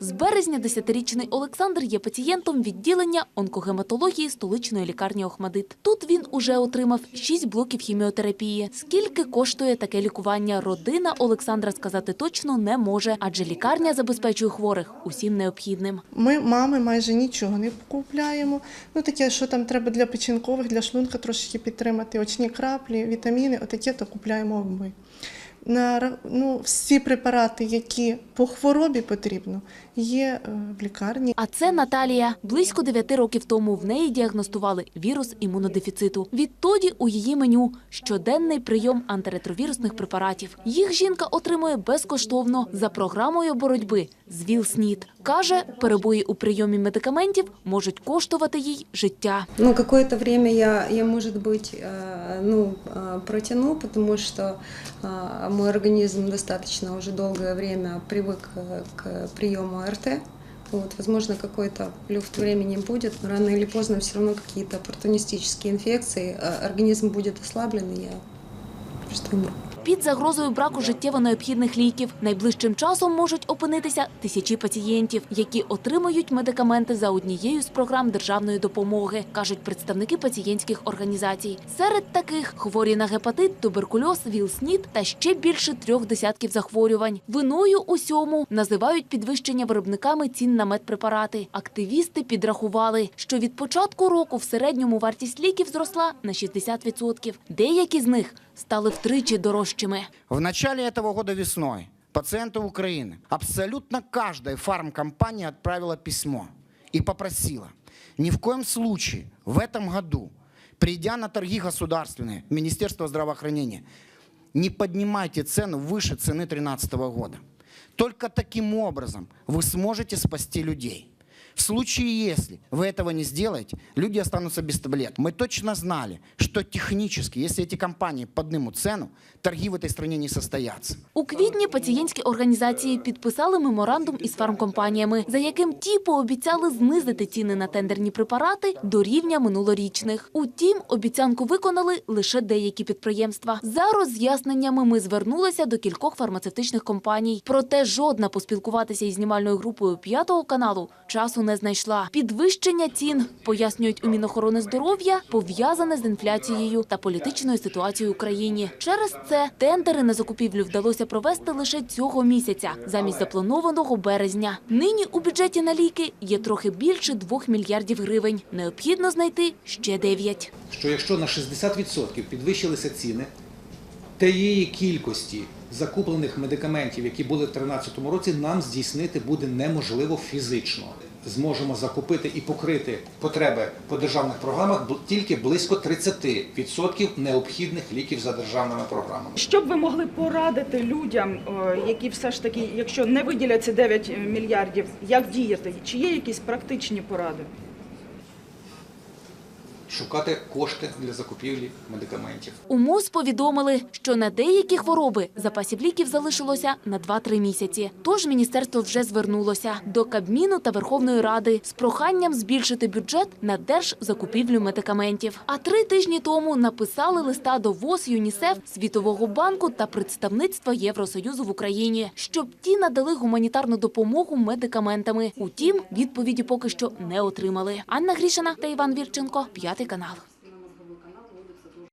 З березня 10-річний Олександр є пацієнтом відділення онкогематології столичної лікарні Охмадит. Тут він уже отримав 6 блоків хіміотерапії. Скільки коштує таке лікування, родина Олександра сказати точно не може, адже лікарня забезпечує хворих усім необхідним. Ми мами майже нічого не купляємо. Ну таке, що там треба для печінкових, для шлунка трошки підтримати, очні краплі, вітаміни, отаке то купляємо ми На, ра- ну, всі препарати, які по хворобі потрібно, є е, в лікарні. А це Наталія. Близько 9 років тому в неї діагностували вірус імунодефіциту. Відтоді у її меню щоденний прийом антиретровірусних препаратів. Їх жінка отримує безкоштовно за програмою боротьби з ВІЛ-СНІД. Каже, перебої у прийомі медикаментів можуть коштувати їй життя. Ну, какое-то время я, я может быть, э, ну, э, протяну, потому что э, мой организм достаточно уже долгое время привык э, к приему АРТ. Вот, возможно, какой-то люфт времени будет, но рано или поздно все равно какие-то оппортунистические инфекции, э, организм будет ослаблен, и я просто умру. Під загрозою браку життєво необхідних ліків найближчим часом можуть опинитися тисячі пацієнтів, які отримують медикаменти за однією з програм державної допомоги, кажуть представники пацієнтських організацій. Серед таких хворі на гепатит, туберкульоз, ВІЛ-СНІД та ще більше трьох десятків захворювань. Виною усьому називають підвищення виробниками цін на медпрепарати. Активісти підрахували, що від початку року в середньому вартість ліків зросла на 60%. Деякі з них стали втричі дорожчими. В начале этого года весной пациенты Украины абсолютно каждой фармкомпании отправила письмо и попросила ни в коем случае в этом году, придя на торги государственные, Министерство здравоохранения, не поднимайте цену выше цены 2013 года. Только таким образом вы сможете спасти людей. В случае, если вы этого не сделаете, люди останутся без таблет. Мы точно знали, что технически, если эти компании поднимут цену, торги в этой стране не состоятся. У квітні пацієнтські організації підписали меморандум із фармкомпаніями, за яким ті пообіцяли знизити ціни на тендерні препарати до рівня минулорічних. Утім, обіцянку виконали лише деякі підприємства. За роз'ясненнями ми звернулися до кількох фармацевтичних компаній. Проте жодна поспілкуватися із знімальною групою п'ятого каналу часу не знайшла. Підвищення цін, пояснюють у Мінохорони здоров'я, пов'язане з інфляцією та політичною ситуацією в Україні. Через це тендери на закупівлю вдалося провести лише цього місяця, замість запланованого березня. Нині у бюджеті на ліки є трохи більше 2 мільярдів гривень. Необхідно знайти ще 9. що якщо на 60% підвищилися ціни тієї кількості закуплених медикаментів, які були в 2013 році, нам здійснити буде неможливо фізично. Зможемо закупити і покрити потреби по державних програмах тільки близько 30% необхідних ліків за державними програмами. Що б ви могли порадити людям, е, які все ж таки, якщо не виділяться ці 9 мільярдів, як діяти? Чи є якісь практичні поради? Шукати кошти для закупівлі медикаментів. У МОЗ повідомили, що на деякі хвороби запасів ліків залишилося на 2-3 місяці. Тож міністерство вже звернулося до Кабміну та Верховної Ради з проханням збільшити бюджет на держзакупівлю медикаментів. А три тижні тому написали листа до ВОЗ, ЮНІСЕФ, Світового банку та представництва Євросоюзу в Україні, щоб ті надали гуманітарну допомогу медикаментами. Утім, відповіді поки що не отримали. Анна Грішина та Іван Вірченко, п'ятий канал.